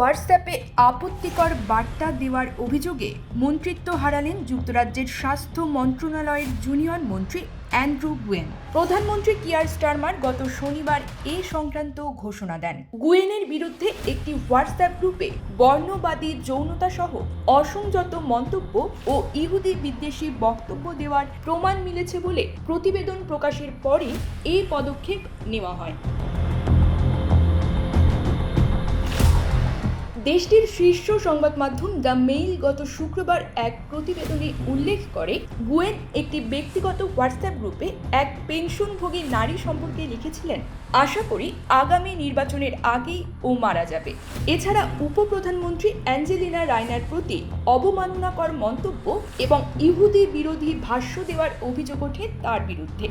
হোয়াটসঅ্যাপে আপত্তিকর বার্তা দেওয়ার অভিযোগে মন্ত্রিত্ব হারালেন যুক্তরাজ্যের স্বাস্থ্য মন্ত্রণালয়ের জুনিয়র মন্ত্রী অ্যান্ড্রু গুয়েন। প্রধানমন্ত্রী কিয়ার স্টারমার গত শনিবার এ সংক্রান্ত ঘোষণা দেন। গুয়েনের বিরুদ্ধে একটি হোয়াটসঅ্যাপ গ্রুপে বর্ণবাদী যৌনতা সহ অসংযত মন্তব্য ও ইহুদি বিদ্বেষী বক্তব্য দেওয়ার প্রমাণ মিলেছে বলে প্রতিবেদন প্রকাশের পরই এই পদক্ষেপ নেওয়া হয়। দেশটির শীর্ষ সংবাদ মাধ্যম দ্য মেইল গত শুক্রবার এক প্রতিবেদনে উল্লেখ করে, গুয়েন একটি ব্যক্তিগত হোয়াটসঅ্যাপ গ্রুপে এক পেনশনভোগী নারী সম্পর্কে লিখেছিলেন, আশা করি আগামী নির্বাচনের আগেই ও মারা যাবে। এছাড়া উপপ্রধানমন্ত্রী অ্যাঞ্জেলিনা রায়নার প্রতি অবমাননাকর মন্তব্য এবং ইহুদি বিরোধী ভাষ্য দেওয়ার অভিযোগ ওঠে তার বিরুদ্ধে।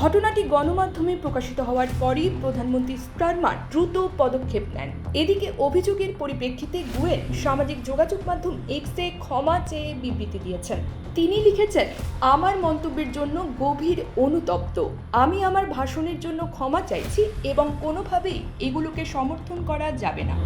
ঘটনাটি গণমাধ্যমে প্রকাশিত হওয়ার পরই প্রধানমন্ত্রী স্টারমার দ্রুত পদক্ষেপ নেন। এদিকে অভিযোগের পরিপ্রেক্ষিতে গুয়েন সামাজিক যোগাযোগ মাধ্যম এক্সে ক্ষমা চেয়ে বিবৃতি দিয়েছেন। তিনি লিখেছেন, আমার মন্তব্যের জন্য গভীর অনুতপ্ত। আমি আমার ভাষণের জন্য ক্ষমা চাইছি এবং কোনোভাবেই এগুলোকে সমর্থন করা যাবে না।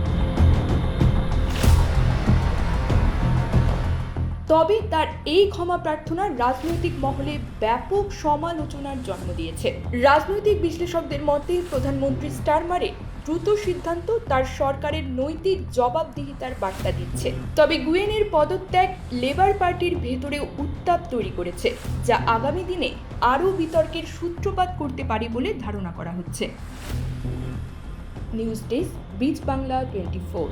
তবে তার এই ক্ষমা প্রার্থনা রাজনৈতিক মহলে ব্যাপক সমালোচনার জন্ম দিয়েছে। রাজনৈতিক বিশ্লেষকদের মতে, প্রধানমন্ত্রী স্টারমারে দ্রুত সিদ্ধান্ত তার সরকারের নৈতিক জবাবদিহিতার বার্তা দিচ্ছে। তবে গুয়েনের পদত্যাগ লেবার পার্টির ভেতরে উত্তাপ তৈরি করেছে, যা আগামী দিনে আরও বিতর্কের সূত্রপাত করতে পারে বলে ধারণা করা হচ্ছে। নিউজ ডেস্ক বিচ বাংলা টোয়েন্টি ফোর।